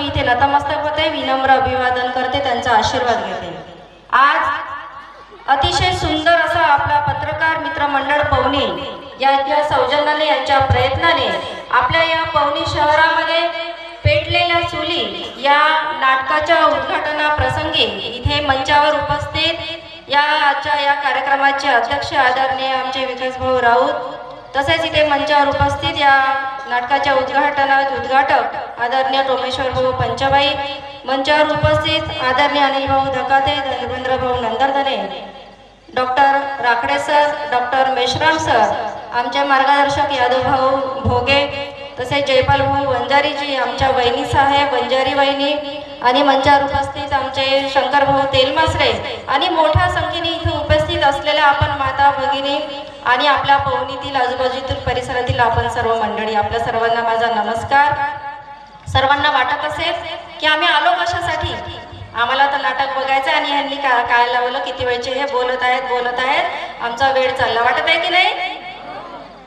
मी इथे नतमस्तक होते विनम्र अभिवादन करते त्यांचा आशीर्वाद घेते. आज अतिशय सुंदर असा आपला पत्रकार मित्रमंडळ पवनी यांच्या सौजन्याने यांच्या प्रयत्नाने आपल्या या पवनी शहरामध्ये पेटलेल्या चुली या नाटकाच्या उद्घाटनाप्रसंगी इथे मंचावर उपस्थित या आजच्या या कार्यक्रमाचे अध्यक्ष आदरणीय आमचे विकासभाऊ राऊत तसेच इथे मंचावर उपस्थित या नाटकाच्या उद्घाटनात उद्घाटक आदरणीय टोमेश्वर भाऊ पंचाबाई मंचावर उपस्थित आदरणीय अनिल भाऊ धकाते धर्मेंद्र भाऊ Nandardhane doctor Rakhade sir doctor Meshram sir आमचे मार्गदर्शक यादव भाऊ भोगे तसेच जयपाल भाऊ वंजारीजी आमच्या वहिनी साहेब वंजारी वहिनी आणि मंचावर उपस्थित आमचे शंकर भाऊ तेलमासरे आणि मोठ्या संख्येने इथे उपस्थित असलेल्या आपण माता भगिनी आणि आपल्या पवनीतील आजूबाजूतील परिसरातील आपण सर्व मंडळी आपल्या सर्वांना माझा नमस्कार. सर्वांना वाटत असेल की आम्ही आलो कशासाठी? आम्हाला तर नाटक बघायचं आणि ह्यांनी का काय लावलं किती वेळचे हे बोलत आहेत बोलत आहेत. आमचा वेळ चालला. वाटत आहे की नाही?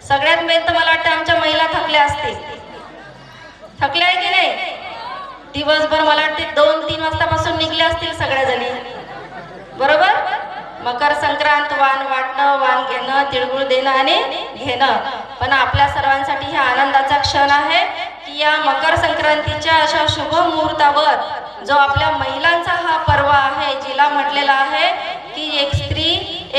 सगळ्यात मेन तर मला वाटतं आमच्या महिला थकल्या असतील. थकल्या आहे की नाही? दिवसभर मला वाटते दोन तीन वाजतापासून निघल्या असतील सगळ्या जणी बरोबर? मकर संक्रांत वाण वाटणं वाण घेणं तिळगुळ देणं आणि घेणं. पण आपल्या सर्वांसाठी हा आनंदाचा क्षण आहे. या मकर संक्रांतीच्या अशा शुभ मुहूर्तावर जो आपल्या महिलांचा हा पर्व आहे जिला म्हटलेला आहे की एक स्त्री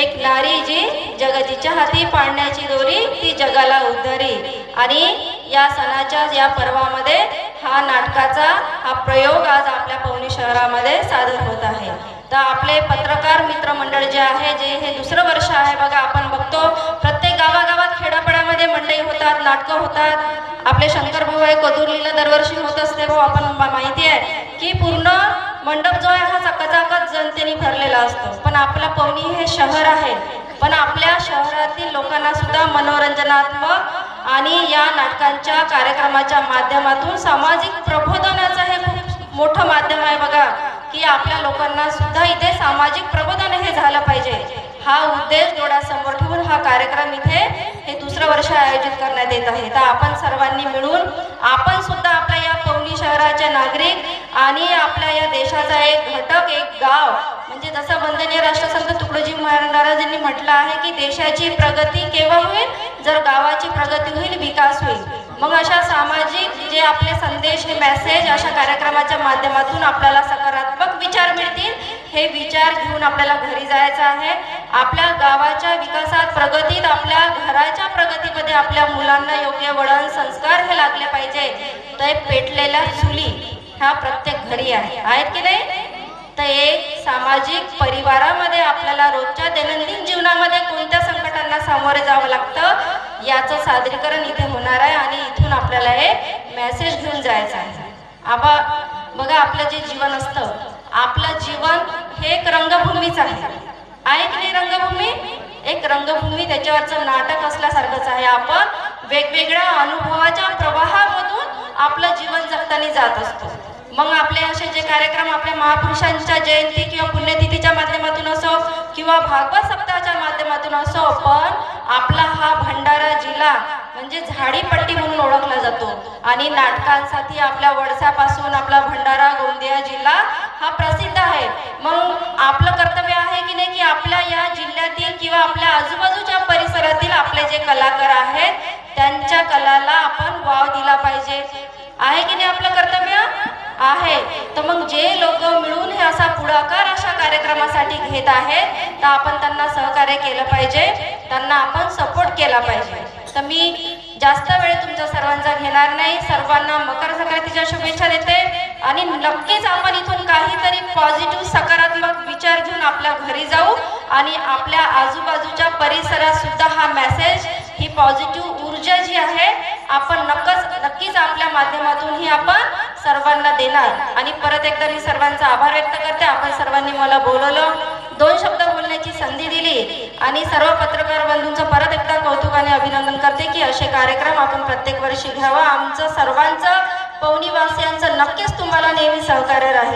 एक नारी जी जगतीच्या हाती पाडण्याची दोरी ती जगाला उद्धरी. आणि या सणाच्या या पर्वामध्ये हा नाटकाचा हा प्रयोग आज आपल्या पवनी शहरामध्ये सादर होत आहे. तर आपले पत्रकार मित्रमंडळ जे आहे जे हे दुसरं वर्ष आहे बघा आपण बघतो प्रत्येक गावागावात खेड्यापाड्यामध्ये मंडई होतात नाटकं होतात. आपले शंकर भाऊ आहे कदुर्लीला दरवर्षी होत असते भाऊ आपण माहिती आहे की पूर्ण मंडप जो आहे हा चकाचकच जनतेने भरलेला असतो. पण आपला पवनी हे शहर आहे. पण आपल्या शहरातील लोकांना सुद्धा मनोरंजनात्मक आणि या नाटकांच्या कार्यक्रमाच्या माध्यमातून सामाजिक प्रबोधनाचं हे खूप मोठं माध्यम आहे बघा की आपल्या लोकांना सुद्धा इथे सामाजिक प्रबोधन हे झालं पाहिजे. हा उद्देश डोळ्यासमोर वर्ष आयोजित करण्यात येत आहे. तर आपण सर्वांनी मिळून आपण सुद्धा आपल्या या पवनी शहराचे नागरिक आणि आपल्या या देशाचा एक घटक एक गाव म्हणजे जसं वंदनीय राष्ट्रसंत तुकडोजी महाराजांनी म्हटलं आहे की देशाची प्रगती केव्हा होईल? जर गावाची प्रगती होईल विकास होईल. मग अशा सामाजिक जे आपले संदेश हे मेसेज अशा कार्यक्रमाच्या माध्यमातून आपल्याला सकारात्मक विचार मिळतील. हे विचार घेऊन आपल्याला घरी जायचं आहे. आपल्या गावाच्या विकासात प्रगतीत आपल्या घराच्या प्रगतीमध्ये आपल्या मुलांना योग्य वळण संस्कार हे लागले पाहिजे. तर पेटलेल्या चुली ह्या प्रत्येक घरी आहे. आहेत की नाही? तर एक सामाजिक परिवारामध्ये आपल्याला रोजच्या दैनंदिन जीवनामध्ये कोणत्या संकटांना सामोरे जावं लागतं याचं सादरीकरण इथे होणार आहे आणि इथून आपल्याला हे मेसेज घेऊन जायचं आहे. आबा बघा आपलं जे जीवन असतं आपलं जीवन हे एक रंगभूमीच आहे. आहे की नाही रंगभूमी. एक रंगभूमी त्याच्यावरचं नाटक असल्यासारखंच आहे. आपण वेगवेगळ्या अनुभवाच्या प्रवाहामधून आपलं जीवन जगताना जात असतो. मग आपले असे जे कार्यक्रम आपल्या महापुरुषांच्या जयंती किंवा पुण्यतिथीच्या माध्यमातून असो किंवा भागवत माध्यमातून असो पण आपला हा भंडारा जिल्हा म्हणजे झाडीपट्टी म्हणून ओळखला जातो. आणि नाटकांसाठी आपल्या वडसापासून आपला भंडारा गोंदिया जिल्हा हा प्रसिद्ध आहे. मग आपलं कर्तव्य आहे की नाही की आपल्या या जिल्ह्यातील किंवा आपल्या आजूबाजूच्या परिसरातील आपले जे कलाकार आहेत त्यांच्या कलाला आपण वाव दिला पाहिजे. आहे की नाही आपलं कर्तव्य? आहे. तर मग जे लोक कार्यक्रमासाठी घेत आहेत तर आपण त्यांना सहकार्य केलं पाहिजे त्यांना आपण सपोर्ट केला पाहिजे. तर मी जास्त वेळ तुमच्या सर्वांचा घेणार नाही. सर्वांना मकर संक्रांतीच्या शुभेच्छा देते आणि नक्कीच आपण इथून काहीतरी पॉझिटिव्ह सकारात्मक विचार घेऊन आपल्या घरी जाऊ आणि आपल्या आजूबाजूच्या परिसरात सुद्धा हा मेसेज ही पॉझिटिव्ह ऊर्जा जी आहे आपण नक्कच नक्कीच आपल्या माध्यमातून ही आपण सर्वांना देणार. आणि परत एकदा मी सर्वांचा आभार व्यक्त करते. आपण सर्वांनी मला बोलवलं. दोन शब्द बोलण्याची संधी दिली. आणि सर्व पत्रकार बंधूंचं परत एकदा कौतुकाने अभिनंदन करते की असे कार्यक्रम आपण प्रत्येक वर्षी घ्यावा. आमचं सर्वांचं पवनीवासियांचं नक्कीच तुम्हाला नेहमी सहकार्य राहील.